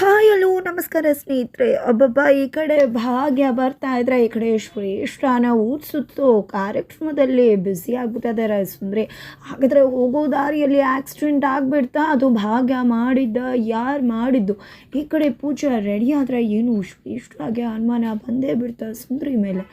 Hi hello ನಮಸ್ಕಾರ ಸ್ನೇಹಿತರೆ. ಅಬ್ಬಬ್ಬ, ಈ ಕಡೆ ಭಾಗ್ಯ ಬರ್ತಾ ಇದ್ರೆ ಈ ಕಡೆ ಶ್ರೇಷ್ಠನ ಊದ್ಸುತ್ತೋ? ಕಾರ್ಯಕ್ರಮದಲ್ಲಿ ಬ್ಯುಸಿ ಆಗ್ಬಿಟ್ಟಿದ್ದಾರೆ ಸುಂದ್ರಿ ಹಾಗಾದರೆ ಹೋಗೋ ದಾರಿಯಲ್ಲಿ ಆಕ್ಸಿಡೆಂಟ್ ಆಗ್ಬಿಡ್ತಾ? ಅದು ಭಾಗ್ಯ ಮಾಡಿದ್ದ, ಯಾರು ಮಾಡಿದ್ದು? ಈ ಕಡೆ ಪೂಜಾ ರೆಡಿ ಆದರೆ ಏನು ಶ್ರೇಷ್ಠಾಗೆ ಅನುಮಾನ ಬಂದೇ ಬಿಡ್ತಾ ಸುಂದ್ರಿ ಮೇಲೆ.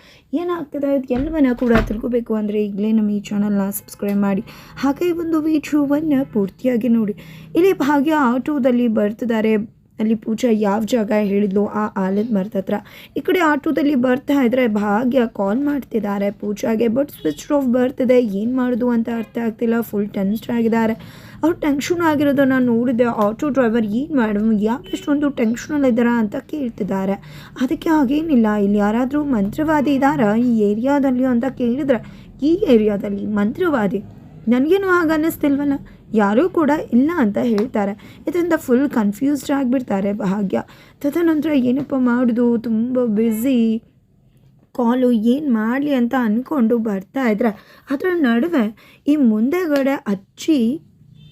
ಏನಾಗ್ತದೆ? ಎಲ್ಲವನ್ನ ಕೂಡ ತಿಳ್ಕೋಬೇಕು ಅಂದರೆ ಈಗಲೇ ನಮ್ಮ ಈ ಚಾನಲ್ನ ಸಬ್ಸ್ಕ್ರೈಬ್ ಮಾಡಿ. ಹಾಗೆ ಒಂದು ವಿಡಿಯೋವನ್ನು ಪೂರ್ತಿಯಾಗಿ ನೋಡಿ. ಇಲ್ಲಿ ಭಾಗ್ಯ ಆಟೋದಲ್ಲಿ ಬರ್ತಿದ್ದಾರೆ. ಅಲ್ಲಿ ಪೂಜಾ ಯಾವ ಜಾಗ ಹೇಳಿದ್ಲು ಆ ಆಲದ ಮರದ ಹತ್ರ ಈ ಕಡೆ ಆಟೋದಲ್ಲಿ ಬರ್ತಾ ಇದ್ರೆ ಭಾಗ್ಯ ಕಾಲ್ ಮಾಡ್ತಿದ್ದಾರೆ. ಪೂಜಾಗೆ ಬಟ್ ಸ್ವಿಚ್ ಆಫ್ ಬರ್ತಿದೆ. ಏನು ಮಾಡೋದು ಅಂತ ಅರ್ಥ ಆಗ್ತಿಲ್ಲ. ಫುಲ್ ಟೆನ್ಷನ್ ಆಗಿದ್ದಾರೆ. ಅವ್ರು ಟೆನ್ಷನ್ ಆಗಿರೋದನ್ನ ನೋಡಿದೆ ಆಟೋ ಡ್ರೈವರ್ ಏನು ಮೇಡಮ್ ಯಾಕೆ ಇಷ್ಟೊಂದು ಟೆನ್ಷನಲ್ಲಿದ್ದಾರಾ ಅಂತ ಕೇಳ್ತಿದ್ದಾರೆ. ಅದಕ್ಕೆ ಹಾಗೇನಿಲ್ಲ. ಇಲ್ಲಿ ಯಾರಾದರೂ ಮಂತ್ರವಾದಿ ಇದ್ದಾರಾ? ಈ ಏರಿಯಾದಲ್ಲಿ ಅಂತ ಕೇಳಿದ್ರೆ, ಈ ಏರಿಯಾದಲ್ಲಿ ಮಂತ್ರವಾದಿ. ನನಗೇನು ಹಾಗೆ ಅನ್ನಿಸ್ತಿಲ್ವಲ್ಲ ಯಾರೂ ಕೂಡ ಇಲ್ಲ ಅಂತ ಹೇಳ್ತಾರೆ. ಇದರಿಂದ ಫುಲ್ ಕನ್ಫ್ಯೂಸ್ಡ್ ಆಗಿಬಿಡ್ತಾರೆ ಭಾಗ್ಯ. ತದನಂತರ ಏನಪ್ಪ ಮಾಡೋದು? ತುಂಬ ಬ್ಯುಸಿ ಕಾಲು ಏನು ಮಾಡಲಿ ಅಂತ ಅಂದ್ಕೊಂಡು ಬರ್ತಾ ಇದ್ರೆ ಅದರ ನಡುವೆ ಈ ಮುಂದೆಗಡೆ ಅಜ್ಜಿ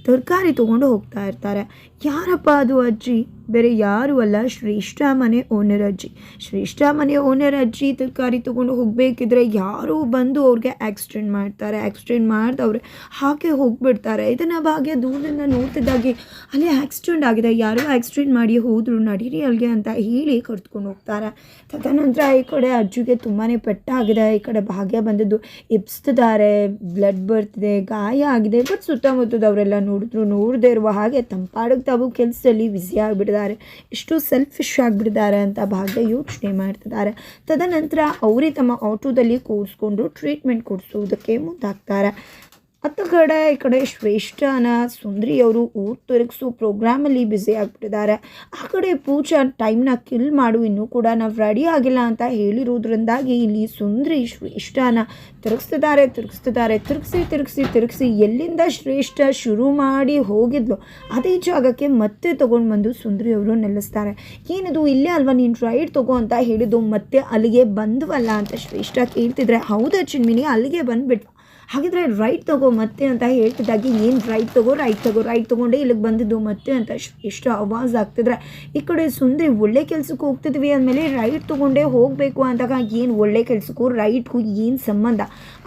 ತರಕಾರಿ ತೊಗೊಂಡು ಹೋಗ್ತಾ ಇರ್ತಾರೆ. ಯಾರಪ್ಪ ಅದು ಅಜ್ಜಿ? ಬೇರೆ ಯಾರು ಅಲ್ಲ. ಶ್ರೇಷ್ಠ ಮನೆ ಓನರ್ ಅಜ್ಜಿ. ಶ್ರೇಷ್ಠ ಮನೆ ಓನರ್ ಅಜ್ಜಿ ತರಕಾರಿ ತೊಗೊಂಡು ಹೋಗಬೇಕಿದ್ರೆ ಯಾರೋ ಬಂದು ಅವ್ರಿಗೆ ಆಕ್ಸಿಡೆಂಟ್ ಮಾಡ್ತಾರೆ. ಆಕ್ಸಿಡೆಂಟ್ ಮಾಡಿದವ್ರೆ ಹಾಗೆ ಹೋಗ್ಬಿಡ್ತಾರೆ. ಇದನ್ನು ಭಾಗ್ಯ ದೂರದಿಂದ ನೋಡ್ತಿದ್ದಾಗೆ ಅಲ್ಲಿ ಆಕ್ಸಿಡೆಂಟ್ ಆಗಿದೆ. ಯಾರೋ ಆಕ್ಸಿಡೆಂಟ್ ಮಾಡಿ ಹೋದ್ರು ನಡೀರಿ ಅಲ್ಲಿಗೆ ಅಂತ ಹೇಳಿ ಕರ್ತ್ಕೊಂಡು ಹೋಗ್ತಾರೆ. ತದನಂತರ ಈ ಕಡೆ ಅಜ್ಜಿಗೆ ತುಂಬಾ ಪೆಟ್ಟಾಗಿದೆ. ಈ ಕಡೆ ಭಾಗ್ಯ ಬಂದದ್ದು ಎಬ್ಸ್ತಿದ್ದಾರೆ. ಬ್ಲಡ್ ಬರ್ತಿದೆ, ಗಾಯ ಆಗಿದೆ. ಬಟ್ ಸುತ್ತಮುತ್ತದವರೆಲ್ಲ ನೋಡಿದ್ರು, ನೋಡದೇ ಇರುವ ಹಾಗೆ ತಂಪಾಡಕ್ಕೆ ತಾವು ಕೆಲಸದಲ್ಲಿ ಬ್ಯುಸಿ ಆಗಿಬಿಟ್ಟಿದ್ದಾರೆ ಎಷ್ಟು ಸೆಲ್ಫಿಶ್ ಆಗಿಬಿಟ್ಟಿದ್ದಾರೆ ಅಂತ ಭಾಗ್ಯ ಯೋಚನೆ ಮಾಡ್ತಿದ್ದಾರೆ. ತದನಂತರ ಅವರೇ ತಮ್ಮ ಆಟೋದಲ್ಲಿ ಕೂರಿಸ್ಕೊಂಡು ಟ್ರೀಟ್ಮೆಂಟ್ ಕೊಡಿಸೋದಕ್ಕೆ ಮುಂದಾಗ್ತಾರೆ. ಅತ್ತ ಕಡೆ ಈ ಕಡೆ ಶ್ರೇಷ್ಠನ ಸುಂದ್ರಿ ಅವರು ಊರು ತೊರಗಿಸೋ ಪ್ರೋಗ್ರಾಮಲ್ಲಿ ಬ್ಯುಸಿ ಆಗಿಬಿಟ್ಟಿದ್ದಾರೆ. ಆ ಕಡೆ ಪೂಜಾ ಟೈಮ್ನ ಕಿಲ್ ಮಾಡು, ಇನ್ನೂ ಕೂಡ ನಾವು ರೆಡಿ ಆಗಿಲ್ಲ ಅಂತ ಹೇಳಿರೋದ್ರಿಂದಾಗಿ ಇಲ್ಲಿ ಸುಂದರಿ ಶ್ರೇಷ್ಠನ ತಿರುಗಿಸ್ತಿದ್ದಾರೆ ತಿರುಗಿಸ್ತಿದ್ದಾರೆ, ತಿರುಗಿಸಿ ತಿರುಗಿಸಿ ತಿರುಗಿಸಿ ಎಲ್ಲಿಂದ ಶ್ರೇಷ್ಠ ಶುರು ಮಾಡಿ ಹೋಗಿದ್ಲು, ಅದೇ ಜಾಗಕ್ಕೆ ಮತ್ತೆ ತೊಗೊಂಡು ಬಂದು ಸುಂದರಿಯವರು ನಿಲ್ಲಿಸ್ತಾರೆ. ಏನಿದು, ಇಲ್ಲೇ ಅಲ್ವಾ ನೀನು ರೈಡ್ ತಗೋ ಅಂತ ಹೇಳಿದ್ದು ಮತ್ತೆ ಅಲ್ಲಿಗೆ ಬಂದ್ವಲ್ಲ ಅಂತ ಶ್ರೇಷ್ಠ ಕೇಳ್ತಿದ್ರೆ, ಹೌದಾ ಚಿನ್ಮಿನಿ, ಅಲ್ಲಿಗೆ ಬಂದ್ಬಿಟ್ವ ಹಾಗಿದ್ರೆ ರೈಟ್ ತಗೋ, ಮತ್ತೆ ಅಂತ ಹೇಳ್ತಿದ್ದಾಗೆ, ಏನು ರೈಟ್ ತಗೋ ರೈಟ್ ತಗೋ ರೈಟ್ ತೊಗೊಂಡೆ ಇಲ್ಲಿಗೆ ಬಂದಿದ್ದು, ಮತ್ತೆ ಅಂತ ಎಷ್ಟು ಆವಾಜ್ ಆಗ್ತಿದ್ರೆ. ಈ ಕಡೆ ಸುಂದ್ರಿ ಒಳ್ಳೆ ಕೆಲಸಕ್ಕೆ ಹೋಗ್ತಿದ್ವಿ ಅಂದಮೇಲೆ ರೈಟ್ ತೊಗೊಂಡೆ ಹೋಗಬೇಕು ಅಂದಾಗ ಏನು ಒಳ್ಳೆ ಕೆಲಸಕ್ಕೂ ರೈಟ್ಗೂ ಏನು ಸಂಬಂಧ?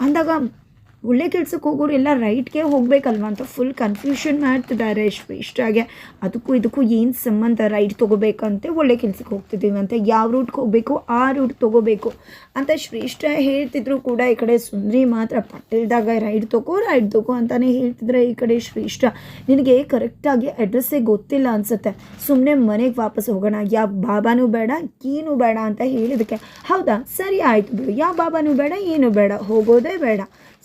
ಅಂದಾಗ ಒಳ್ಳೆ ಕೆಲ್ಸಕ್ಕೆ ಹೋಗೋರು ಎಲ್ಲ ರೈಟ್ಗೆ ಹೋಗ್ಬೇಕಲ್ವ ಅಂತ ಫುಲ್ ಕನ್ಫ್ಯೂಷನ್ ಮಾಡ್ತಿದ್ದಾರೆ ಇಷ್ಟಾಗೆ ಅದಕ್ಕೂ ಇದಕ್ಕೂ ಏನು ಸಂಬಂಧ? ರೈಟ್ ತೊಗೋಬೇಕಂತೆ ಒಳ್ಳೆ ಕೆಲ್ಸಕ್ಕೆ ಹೋಗ್ತಿದ್ದೀವಿ ಅಂತ. ಯಾವ ರೂಟ್ಗೆ ಹೋಗಬೇಕು? ಆ ರೂಟ್ ತೊಗೋಬೇಕು ಅಂತ ಶ್ರೇಷ್ಠ ಹೇಳ್ತಿದ್ರು ಕೂಡ ಈ ಕಡೆ. ಸುಂದ್ರಿ ಮಾತ್ರ ಪಟ್ಟಿಲ್ದಾಗ ರೈಡ್ ತಗೋ ರೈಡ್ ತಗೋ ಅಂತಾನೆ ಹೇಳ್ತಿದ್ರೆ ಈ ಕಡೆ ಶ್ರೇಷ್ಠ ನಿನಗೆ ಕರೆಕ್ಟಾಗಿ ಅಡ್ರೆಸ್ಸೇ ಗೊತ್ತಿಲ್ಲ ಅನ್ಸುತ್ತೆ. ಸುಮ್ಮನೆ ಮನೆಗೆ ವಾಪಸ್ ಹೋಗೋಣ. ಯಾವ ಬಾಬಾನೂ ಬೇಡ ಏನು ಬೇಡ ಅಂತ ಹೇಳಿದಕ್ಕೆ. ಹೌದಾ? ಸರಿ ಆಯಿತು ಬಿಡು. ಯಾವ ಬಾಬಾನೂ ಬೇಡ, ಏನು ಬೇಡ. ಹೋಗೋದೇ ಬೇಡ.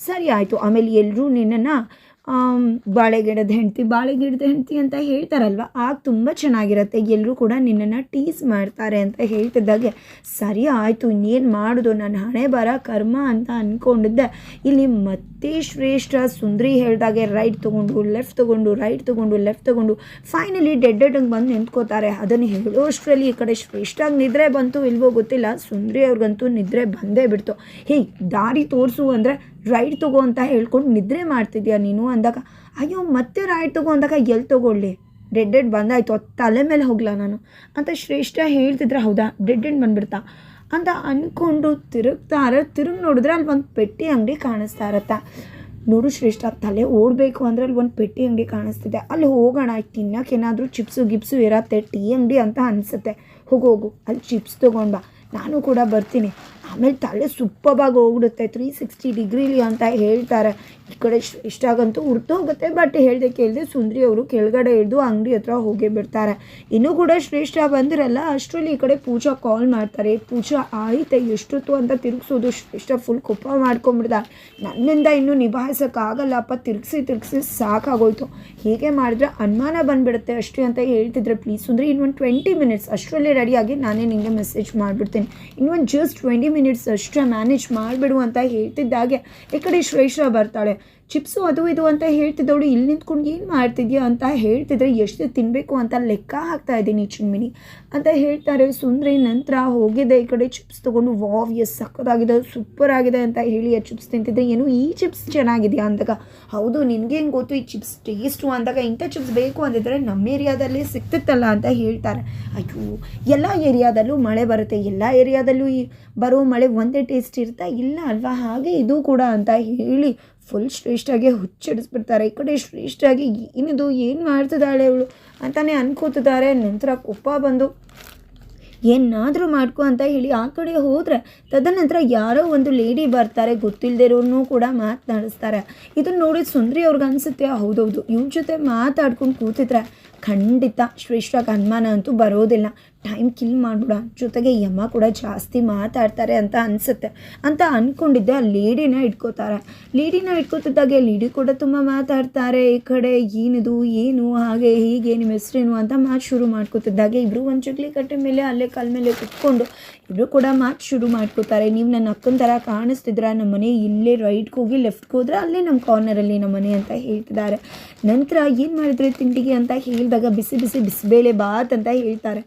ಸರಿ ಆಯಿತು. ಆಮೇಲೆ ಎಲ್ಲರೂ ನಿನ್ನನ್ನು ಬಾಳೆಗಿಡದ ಹೆಂಡ್ತಿ ಬಾಳೆಗಿಡದ ಹೆಂಡ್ತಿ ಅಂತ ಹೇಳ್ತಾರಲ್ವ? ಆಗ ತುಂಬ ಚೆನ್ನಾಗಿರುತ್ತೆ. ಎಲ್ಲರೂ ಕೂಡ ನಿನ್ನನ್ನು ಟೀಸ್ ಮಾಡ್ತಾರೆ ಅಂತ ಹೇಳ್ತಿದ್ದಾಗೆ, ಸರಿ ಆಯಿತು, ಇನ್ನೇನು ಮಾಡೋದು? ನನ್ನ ಹಣೆ ಬರ ಕರ್ಮ ಅಂತ ಅಂದ್ಕೊಂಡಿದ್ದೆ ಇಲ್ಲಿ ಮತ್ತೆ ಶ್ರೇಷ್ಠ ಸುಂದರಿ ಹೇಳಿದಾಗೆ ರೈಟ್ ತೊಗೊಂಡು ಲೆಫ್ಟ್ ತೊಗೊಂಡು ರೈಟ್ ತೊಗೊಂಡು ಲೆಫ್ಟ್ ತೊಗೊಂಡು ಫೈನಲಿ ಡೆಡ್ ಡೆಡ್ಗೆ ಬಂದು ನಿಂತ್ಕೋತಾರೆ. ಅದನ್ನು ಹೇಳೋಷ್ಟರಲ್ಲಿ ಈ ಕಡೆ ಶ್ರೇಷ್ಠಾಗಿ ನಿದ್ರೆ ಬಂತು ಇಲ್ವೋ ಗೊತ್ತಿಲ್ಲ. ಸುಂದರಿ ಅವ್ರಿಗಂತೂ ನಿದ್ರೆ ಬಂದೇ ಬಿಡ್ತು. ಹೇ ದಾರಿ ತೋರಿಸು ಅಂದರೆ ರೈಟ್ ತಗೋ ಅಂತ ಹೇಳ್ಕೊಂಡು ನಿದ್ರೆ ಮಾಡ್ತಿದ್ಯಾ ನೀನು? ಅಂದಾಗ, ಅಯ್ಯೋ, ಮತ್ತೆ ರೈಡ್ ತಗೋ ಅಂದಾಗ ಎಲ್ಲಿ ತಗೊಳ್ಳಿ? ಡೆಡ್ ಡೆಡ್ ಬಂದಾಯ್ತು ತಲೆ ಮೇಲೆ ಹೋಗ್ಲಾ ನಾನು. ಅಂತ ಶ್ರೇಷ್ಠ ಹೇಳ್ತಿದ್ರೆ, ಹೌದಾ? ಡೆಡ್ ಡೆಡ್ ಬಂದ್ಬಿಡ್ತಾ. ಅಂತ ಅಂದ್ಕೊಂಡು ತಿರುಗ್ತಾರೆ ತಿರುಗಿ ನೋಡಿದ್ರೆ ಅಲ್ಲಿ ಒಂದು ಪೆಟ್ಟಿ ಅಂಗಡಿ ಕಾಣಿಸ್ತಾ ಇರತ್ತಾ. ನೋಡು ಶ್ರೇಷ್ಠ, ತಲೆ ಓಡಬೇಕು ಅಂದರೆ ಅಲ್ಲಿ ಒಂದು ಪೆಟ್ಟಿ ಅಂಗಡಿ ಕಾಣಿಸ್ತಿದೆ. ಅಲ್ಲಿ ಹೋಗೋಣ ತಿನ್ನೋಕೆ ಏನಾದರೂ ಚಿಪ್ಸು ಗಿಪ್ಸು ಇರತ್ತೆ, ಟೀ ಅಂಗಡಿ ಅಂತ ಅನಿಸುತ್ತೆ. ಹೋಗು ಹೋಗು, ಅಲ್ಲಿ ಚಿಪ್ಸ್ ತೊಗೊಂಡು ಬಾ. ನಾನು ಕೂಡ ಬರ್ತೀನಿ. ಆಮೇಲೆ ತಲೆ ಸುಪ್ಪವಾಗಿ ಹೋಗ್ಬಿಡುತ್ತೆ ತ್ರೀ ಸಿಕ್ಸ್ಟಿ ಡಿಗ್ರಿಲಿ ಅಂತ ಹೇಳ್ತಾರೆ. ಈ ಕಡೆ ಇಷ್ಟಾಗಂತೂ ಹೋಗುತ್ತೆ ಬಟ್ ಹೇಳ್ದೆ ಕೇಳಿದೆ ಸುಂದ್ರಿ ಅವರು ಕೆಳಗಡೆ ಹಿಡಿದು ಅಂಗಡಿ ಹತ್ರ ಹೋಗೇ ಬಿಡ್ತಾರೆ. ಇನ್ನೂ ಕೂಡ ಶ್ರೇಷ್ಠ ಬಂದಿರಲ್ಲ, ಅಷ್ಟರಲ್ಲಿ ಈ ಕಡೆ ಪೂಜಾ ಕಾಲ್ ಮಾಡ್ತಾರೆ. ಪೂಜಾ, ಆಯಿತೆ, ಎಷ್ಟೊತ್ತು ಅಂತ ತಿರುಗಿಸೋದು? ಶ್ರೇಷ್ಠ ಫುಲ್ ಕೊಪ್ಪ ಮಾಡ್ಕೊಂಬಿಡ್ದ ನನ್ನಿಂದ ಇನ್ನೂ ನಿಭಾಯಿಸೋಕ್ಕಾಗಲ್ಲಪ್ಪ, ತಿರುಗಿಸಿ ತಿರುಗಿಸಿ ಸಾಕಾಗೋಯ್ತು. ಹೀಗೆ ಮಾಡಿದ್ರೆ ಅನುಮಾನ ಬಂದುಬಿಡುತ್ತೆ ಅಷ್ಟೇ ಅಂತ ಹೇಳ್ತಿದ್ರೆ, ಪ್ಲೀಸ್ ಅಂದರೆ ಇನ್ನೊಂದು ಟ್ವೆಂಟಿ ಮಿನಿಟ್ಸ್ ಅಷ್ಟರಲ್ಲೇ ರೆಡಿಯಾಗಿ ನಾನೇ ನಿಮಗೆ ಮೆಸೇಜ್ ಮಾಡಿಬಿಡ್ತೀನಿ. ಇನ್ನೊಂದು ಜಸ್ಟ್ ಟ್ವೆಂಟಿ ಮಿನಿಟ್ಸ್ ಅಷ್ಟೇ ಮ್ಯಾನೇಜ್ ಮಾಡಿಬಿಡು ಅಂತ ಹೇಳ್ತಿದ್ದಾಗೆ ಈ ಕಡೆ ಶ್ರೇಷ್ಠ ಬರ್ತಾಳೆ. ಚಿಪ್ಸು ಅದು ಇದು ಅಂತ ಹೇಳ್ತಿದ್ದವಳು, ಇಲ್ಲಿ ನಿಂತ್ಕೊಂಡು ಏನು ಮಾಡ್ತಿದ್ಯಾ? ಅಂತ ಹೇಳ್ತಿದ್ರೆ, ಎಷ್ಟು ತಿನ್ನಬೇಕು ಅಂತ ಲೆಕ್ಕ ಹಾಕ್ತಾ ಇದ್ದೀನಿ ಚಿನ್ಮಿನಿ ಅಂತ ಹೇಳ್ತಾರೆ. ಸುಂದ್ರಿ ನಂತರ ಹೋಗಿದ್ದೆ ಈ ಕಡೆ ಚಿಪ್ಸ್ ತೊಗೊಂಡು, ವಾವ್, ಎಸ್ ಸಕ್ಕದಾಗಿದೆ ಸೂಪರ್ ಆಗಿದೆ ಅಂತ ಹೇಳಿ ಆ ಚಿಪ್ಸ್ ತಿಂತಿದ್ದೆ ಏನು, ಈ ಚಿಪ್ಸ್ ಚೆನ್ನಾಗಿದೆಯಾ? ಅಂದಾಗ, ಹೌದು, ನಿನಗೆ ಹೆಂಗೆ ಗೊತ್ತು, ಈ ಚಿಪ್ಸ್ ಟೇಸ್ಟು? ಅಂದಾಗ, ಇಂಥ ಚಿಪ್ಸ್ ಬೇಕು ಅಂದಿದ್ರೆ ನಮ್ಮ ಏರಿಯಾದಲ್ಲಿ ಸಿಕ್ತಿತ್ತಲ್ಲ ಅಂತ ಹೇಳ್ತಾರೆ. ಅಯ್ಯೋ, ಎಲ್ಲ ಏರಿಯಾದಲ್ಲೂ ಮಳೆ ಬರುತ್ತೆ, ಎಲ್ಲ ಏರಿಯಾದಲ್ಲೂ ಈ ಬರೋ ಮಳೆ ಒಂದೇ ಟೇಸ್ಟ್ ಇರ್ತಾ ಇಲ್ಲ ಅಲ್ವಾ, ಹಾಗೆ ಇದು ಕೂಡ ಅಂತ ಹೇಳಿ ಫುಲ್ ಶ್ರೇಷ್ಠಾಗಿ ಹುಚ್ಚಿಡಿಸ್ಬಿಡ್ತಾರೆ. ಈ ಕಡೆ ಶ್ರೇಷ್ಠಾಗಿ ಏನಿದು, ಏನು ಮಾಡ್ತಿದ್ದಾಳೆ ಅವಳು ಅಂತಾನೆ ಅನ್ಕೋತಿದ್ದಾರೆ. ನಂತರ ಕೊಪ್ಪ ಬಂದು, ಏನಾದರೂ ಮಾಡ್ಕೊ ಅಂತ ಹೇಳಿ ಆ ಕಡೆ ಹೋದರೆ ತದನಂತರ ಯಾರೋ ಒಂದು ಲೇಡಿ ಬರ್ತಾರೆ. ಗೊತ್ತಿಲ್ಲದಿರೋನು ಕೂಡ ಮಾತನಾಡಿಸ್ತಾರೆ. ಇದನ್ನು ನೋಡಿ ಸುಂದ್ರಿ ಅವ್ರಿಗೆ ಅನಿಸುತ್ತೆ. ಹೌದೌದು ಇವ್ರ ಜೊತೆ ಮಾತಾಡ್ಕೊಂಡು ಕೂತಿದ್ರೆ ಖಂಡಿತ ಶ್ರೇಷ್ಠಕ್ಕೆ ಅನುಮಾನ ಅಂತೂ ಬರೋದಿಲ್ಲ. ಟೈಮ್ ಕಿಲ್ ಮಾಡ್ಬಿಡ. ಜೊತೆಗೆ ಯಮ್ಮ ಕೂಡ ಜಾಸ್ತಿ ಮಾತಾಡ್ತಾರೆ ಅಂತ ಅನಿಸುತ್ತೆ. ಅಂತ ಅಂದ್ಕೊಂಡಿದ್ದೆ ಆ ಲೇಡಿನ ಇಟ್ಕೋತಾರೆ ಲೇಡಿನ ಇಟ್ಕೋತಿದ್ದಾಗೆ ಲೇಡಿ ಕೂಡ ತುಂಬ ಮಾತಾಡ್ತಾರೆ. ಈ ಕಡೆ ಏನಿದು, ಏನು, ಹಾಗೆ, ಹೀಗೆ, ನಿಮ್ಮ ಹೆಸ್ರೇನು ಅಂತ ಮಾತು ಶುರು ಮಾಡ್ಕೋತಿದ್ದಾಗೆ. ಇಬ್ಬರು ಒಂದು ಚಕ್ಲಿ ಕಟ್ಟೆ ಮೇಲೆ ಅಲ್ಲೇ ಕಾಲ ಮೇಲೆ ಕುತ್ಕೊಂಡು ಇಬ್ಬರು ಕೂಡ ಮಾತು ಶುರು ಮಾಡ್ಕೋತಾರೆ. ನೀವು ನನ್ನ ಅಕ್ಕನ ಥರ ಕಾಣಿಸ್ತಿದ್ರ ನಮ್ಮ ಮನೆ ಇಲ್ಲೇ ರೈಟ್ಗೆ ಹೋಗಿ ಲೆಫ್ಟ್ಗೆ ಹೋದ್ರೆ ಅಲ್ಲೇ ನಮ್ಮ ಕಾರ್ನರಲ್ಲಿ ನಮ್ಮ ಮನೆ ಅಂತ ಹೇಳ್ತಿದ್ದಾರೆ. ನಂತರ ಏನು ಮಾಡಿದ್ರೆ ತಿಂಡಿಗೆ ಅಂತ ಹೇಳಿದಾಗ ಬಿಸಿ ಬಿಸಿ ಬಿಸಿಬೇಳೆ ಬಾತ್ ಅಂತ ಹೇಳ್ತಾರೆ.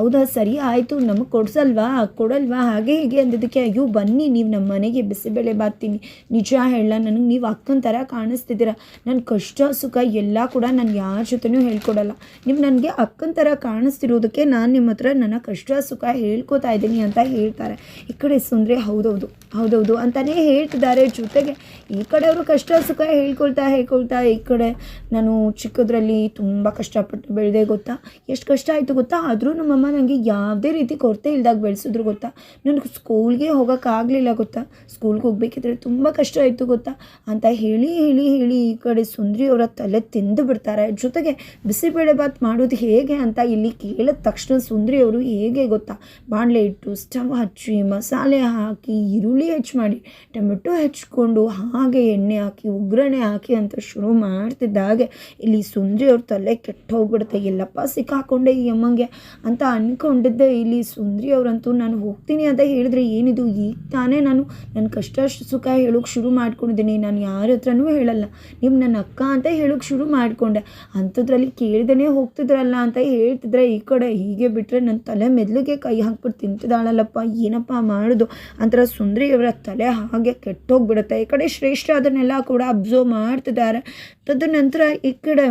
ಹೌದಾ, ಸರಿ ಆಯಿತು, ನಮಗೆ ಕೊಡ್ಸಲ್ವಾ? ಕೊಡಲ್ವಾ? ಹಾಗೆ ಹೀಗೆ ಅಂದಿದ್ದಕ್ಕೆ, ಅಯ್ಯೋ, ಬನ್ನಿ, ನೀವು ನಮ್ಮ ಮನೆಗೆ ಬಿಸಿಬೇಳೆ ಬಾತೀನಿ ನಿಜ ಹೇಳ, ನನಗೆ ನೀವು ಅಕ್ಕನ ಥರ ಕಾಣಿಸ್ತಿದ್ದೀರ? ನನ್ನ ಕಷ್ಟ, ಸುಖ ಎಲ್ಲ ಕೂಡ ನಾನು ಯಾರ ಜೊತೆನೂ ಹೇಳ್ಕೊಡಲ್ಲ. ನೀವು ನನಗೆ ಅಕ್ಕನ ಥರ ಕಾಣಿಸ್ತಿರೋದಕ್ಕೆ ನಾನು ನಿಮ್ಮ ಹತ್ರ ನನ್ನ ಕಷ್ಟ, ಸುಖ ಹೇಳ್ಕೊತಾ ಇದ್ದೀನಿ ಅಂತ ಹೇಳ್ತಾರೆ. ಈ ಕಡೆ ಸುಂದ್ರೆ, ಹೌದೌದು ಹೌದೌದು ಅಂತಲೇ ಹೇಳ್ತಿದ್ದಾರೆ. ಜೊತೆಗೆ ಈ ಕಡೆಯವರು ಕಷ್ಟ, ಸುಖ ಹೇಳ್ಕೊಳ್ತಾ ಹೇಳ್ಕೊಳ್ತಾ ಈ ಕಡೆ ನಾನು ಚಿಕ್ಕದ್ರಲ್ಲಿ ತುಂಬ ಕಷ್ಟಪಟ್ಟು ಬೆಳೆದೆ ಗೊತ್ತಾ? ಎಷ್ಟು ಕಷ್ಟ ಆಯಿತು ಗೊತ್ತಾ? ಆದರೂ ನಮ್ಮಮ್ಮ ನನಗೆ ಯಾವುದೇ ರೀತಿ ಕೊರತೆ ಇಲ್ದಾಗ ಬೆಳೆಸಿದ್ರು ಗೊತ್ತಾ? ನನಗೆ ಸ್ಕೂಲ್ಗೆ ಹೋಗೋಕ್ಕಾಗಲಿಲ್ಲ ಗೊತ್ತಾ? ಸ್ಕೂಲ್ಗೆ ಹೋಗ್ಬೇಕಿದ್ರೆ ತುಂಬ ಕಷ್ಟ ಆಯಿತು ಗೊತ್ತಾ? ಅಂತ ಹೇಳಿ ಹೇಳಿ ಹೇಳಿ ಈ ಕಡೆ ಸುಂದ್ರಿ ಅವರ ತಲೆ ತಿಂದು ಬಿಡ್ತಾರೆ. ಜೊತೆಗೆ ಬಿಸಿಬೇಳೆ ಬಾತ್ ಮಾಡೋದು ಹೇಗೆ ಅಂತ ಇಲ್ಲಿ ಕೇಳಿದ ತಕ್ಷಣ ಸುಂದ್ರಿ ಅವರು ಹೇಗೆ ಗೊತ್ತಾ? ಬಾಣಲೆ ಇಟ್ಟು ಸ್ಟವ್ ಹಚ್ಚಿ, ಮಸಾಲೆ ಹಾಕಿ, ಈರುಳ್ಳಿ ಹೆಚ್ಚು ಮಾಡಿ, ಟೊಮೆಟೊ ಹೆಚ್ಕೊಂಡು ಹಾಗೆ ಎಣ್ಣೆ ಹಾಕಿ ಒಗ್ಗರಣೆ ಹಾಕಿ ಅಂತ ಶುರು ಮಾಡ್ತಿದ್ದಾಗೆ ಇಲ್ಲಿ ಸುಂದ್ರಿ ಅವ್ರ ತಲೆ ಕೆಟ್ಟ ಹೋಗ್ಬಿಡುತ್ತೆ. ಎಲ್ಲಪ್ಪ ಸಿಕ್ಕಾಕೊಂಡೆ ಈ ಅಮ್ಮಂಗೆ ಅಂತ ಅಂದ್ಕೊಂಡಿದ್ದೆ ಇಲ್ಲಿ ಸುಂದ್ರಿ ಅವರಂತೂ ನಾನು ಹೋಗ್ತೀನಿ ಅಂತ ಹೇಳಿದ್ರೆ ಏನಿದು? ಈಗ ತಾನೇ ನಾನು ನನ್ನ ಕಷ್ಟ ಸುಖ ಹೇಳೋಕೆ ಶುರು ಮಾಡ್ಕೊಂಡಿದ್ದೀನಿ. ನಾನು ಯಾರ ಹತ್ರನೂ ಹೇಳಲ್ಲ. ನೀವು ನನ್ನ ಅಕ್ಕ ಅಂತ ಹೇಳೋಕೆ ಶುರು ಮಾಡಿಕೊಂಡೆ. ಅಂಥದ್ರಲ್ಲಿ ಕೇಳ್ದೇ ಹೋಗ್ತಿದ್ರಲ್ಲ ಅಂತ ಹೇಳ್ತಿದ್ರೆ ಈ ಕಡೆ ಹೀಗೆ ಬಿಟ್ಟರೆ ನನ್ನ ತಲೆ ಮೆದ್ಲಿಗೆ ಕೈ ಹಾಕ್ಬಿಟ್ಟು ತಿಂತಿದ್ದಾಳಲ್ಲಪ್ಪ. ಏನಪ್ಪ ಮಾಡೋದು? ಅಂತರ ಸುಂದರಿ ಅವರ ತಲೆ ಹಾಗೆ ಕೆಟ್ಟೋಗ್ಬಿಡುತ್ತೆ. ಈ ಕಡೆ ಶ್ರೇಷ್ಠ ಅದನ್ನೆಲ್ಲ ಕೂಡ ಅಬ್ಸರ್ವ್ ಮಾಡ್ತಿದ್ದಾರೆ. ತದನಂತರ ಈ ಕಡೆ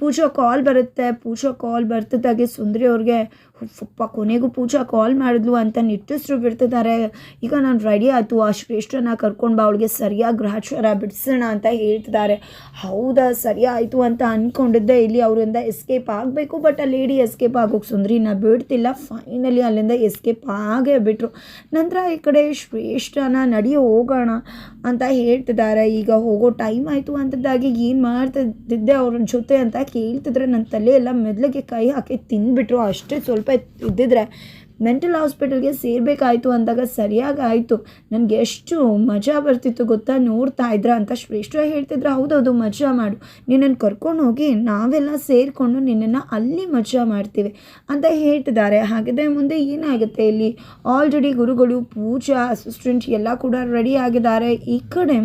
ಪೂಜಾ ಕಾಲ್ ಬರುತ್ತೆ. ಪೂಜಾ ಕಾಲ್ ಬರ್ತಿದ್ದಾಗೆ ಸುಂದ್ರಿ ಅವ್ರಿಗೆ ಅಪ್ಪ ಕೊನೆಗೂ ಪೂಜಾ ಕಾಲ್ ಮಾಡಿದ್ಲು ಅಂತ ನಿಟ್ಟಿಸ್ರು ಬಿಡ್ತಿದ್ದಾರೆ ಈಗ ನಾನು ರೆಡಿ ಆಯಿತು. ಆ ಶ್ರೇಷ್ಠನ ಕರ್ಕೊಂಡು ಬಾ, ಅವಳಿಗೆ ಸರಿಯಾಗಿ ಗ್ರಹಚಾರ ಬಿಡಿಸೋಣ ಅಂತ ಹೇಳ್ತಿದ್ದಾರೆ ಹೌದಾ, ಸರಿ ಆಯಿತು ಅಂತ ಅಂದ್ಕೊಂಡಿದ್ದೆ ಇಲ್ಲಿ ಅವರಿಂದ ಎಸ್ಕೇಪ್ ಆಗಬೇಕು ಬಟ್ ಆ ಲೇಡಿ ಎಸ್ಕೇಪ್ ಆಗೋಕೆ ಸುಂದರಿನ ಬಿಡ್ತಿಲ್ಲ. ಫೈನಲಿ ಅಲ್ಲಿಂದ ಎಸ್ಕೇಪ್ ಆಗೇ ಬಿಟ್ಟರು ನಂತರ ಈ ಕಡೆ ಶ್ರೇಷ್ಠನ ನಡಿ ಹೋಗೋಣ ಅಂತ ಹೇಳ್ತಿದ್ದಾರೆ ಈಗ ಹೋಗೋ ಟೈಮ್ ಆಯಿತು ಅಂತದ್ದಾಗಿ ಏನು ಮಾಡ್ತಿದ್ದೆ ಅವ್ರ ಜೊತೆ ಅಂತ ಕೇಳ್ತಿದ್ರೆ ನನ್ನ ತಲೆ ಎಲ್ಲ ಮೆದ್ಲಿಗೆ ಕೈ ಹಾಕಿ ತಿಂದುಬಿಟ್ರು. ಅಷ್ಟೇ ಸ್ವಲ್ಪ ಇದ್ದಿದ್ರೆ ಮೆಂಟಲ್ ಹಾಸ್ಪಿಟಲ್ಗೆ ಸೇರಬೇಕಾಯ್ತು ಅಂದಾಗ ಸರಿಯಾಗಿ ಆಯಿತು. ನನಗೆ ಎಷ್ಟು ಮಜಾ ಬರ್ತಿತ್ತು ಗೊತ್ತಾ? ನೋಡ್ತಾ ಇದ್ರ ಅಂತ ಶ್ರೇಷ್ಠ ಹೇಳ್ತಿದ್ರೆ. ಹೌದೌದು, ಮಜಾ ಮಾಡು. ನಿನ್ನನ್ನು ಕರ್ಕೊಂಡು ಹೋಗಿ ನಾವೆಲ್ಲ ಸೇರಿಕೊಂಡು ನಿನ್ನನ್ನು ಅಲ್ಲಿ ಮಜಾ ಮಾಡ್ತೀವಿ ಅಂತ ಹೇಳ್ತಿದ್ದಾರೆ. ಹಾಗಿದ್ರೆ ಮುಂದೆ ಏನಾಗುತ್ತೆ ಇಲ್ಲಿ? ಆಲ್ರೆಡಿ ಗುರುಗಳು ಪೂಜಾ ಅಸಿಸ್ಟೆಂಟ್ ಎಲ್ಲ ಕೂಡ ರೆಡಿ ಆಗಿದ್ದಾರೆ. ಈ ಕಡೆ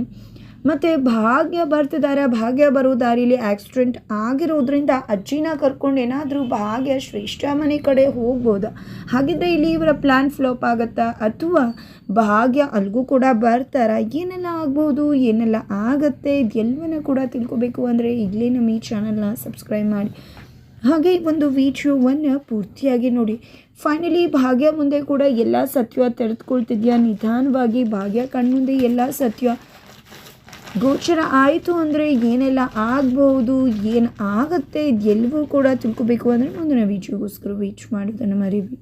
ಮತ್ತು ಭಾಗ್ಯ ಬರ್ತಿದ್ದಾರೆ. ಭಾಗ್ಯ ಬರೋ ದಾರಿಲಿ ಆಕ್ಸಿಡೆಂಟ್ ಆಗಿರೋದ್ರಿಂದ ಅಜ್ಜಿನ ಕರ್ಕೊಂಡು ಏನಾದರೂ ಭಾಗ್ಯ ಶ್ರೇಷ್ಠ ಮನೆ ಕಡೆ ಹೋಗ್ಬೋದಾ? ಹಾಗಿದ್ರೆ ಇಲ್ಲಿ ಇವರ ಪ್ಲ್ಯಾನ್ ಫ್ಲಾಪ್ ಆಗುತ್ತಾ? ಅಥವಾ ಭಾಗ್ಯ ಅಲ್ಗೂ ಕೂಡ ಬರ್ತಾರ? ಏನೆಲ್ಲ ಆಗ್ಬೋದು? ಏನೆಲ್ಲ ಆಗುತ್ತೆ? ಇದೆಲ್ಲವನ್ನ ಕೂಡ ತಿಳ್ಕೊಬೇಕು ಅಂದರೆ ಇಲ್ಲೇ ನಮ್ಮ ಈ ಚಾನಲ್ನ ಸಬ್ಸ್ಕ್ರೈಬ್ ಮಾಡಿ. ಹಾಗೆ ಒಂದು ವಿಡಿಯೋವನ್ನು ಪೂರ್ತಿಯಾಗಿ ನೋಡಿ. ಫೈನಲಿ ಭಾಗ್ಯ ಮುಂದೆ ಕೂಡ ಎಲ್ಲ ಸತ್ಯ ತೆರೆದುಕೊಳ್ತಿದ್ಯಾ? ನಿಧಾನವಾಗಿ ಭಾಗ್ಯ ಕಣ್ಮುಂದೆ ಎಲ್ಲ ಸತ್ಯ ಗೋಚರ ಆಯಿತು ಅಂದರೆ ಏನೆಲ್ಲ ಆಗಬಹುದು ಏನು ಆಗುತ್ತೆ ಎಲ್ಲವೂ ಕೂಡ ತಿಳ್ಕೊಬೇಕು ಅಂದರೆ ಮುಂದಿನ ವೀಚಿಗೋಸ್ಕರ ವೀಚ್ ಮಾಡೋದನ್ನು ಮರಿಬೇಡಿ.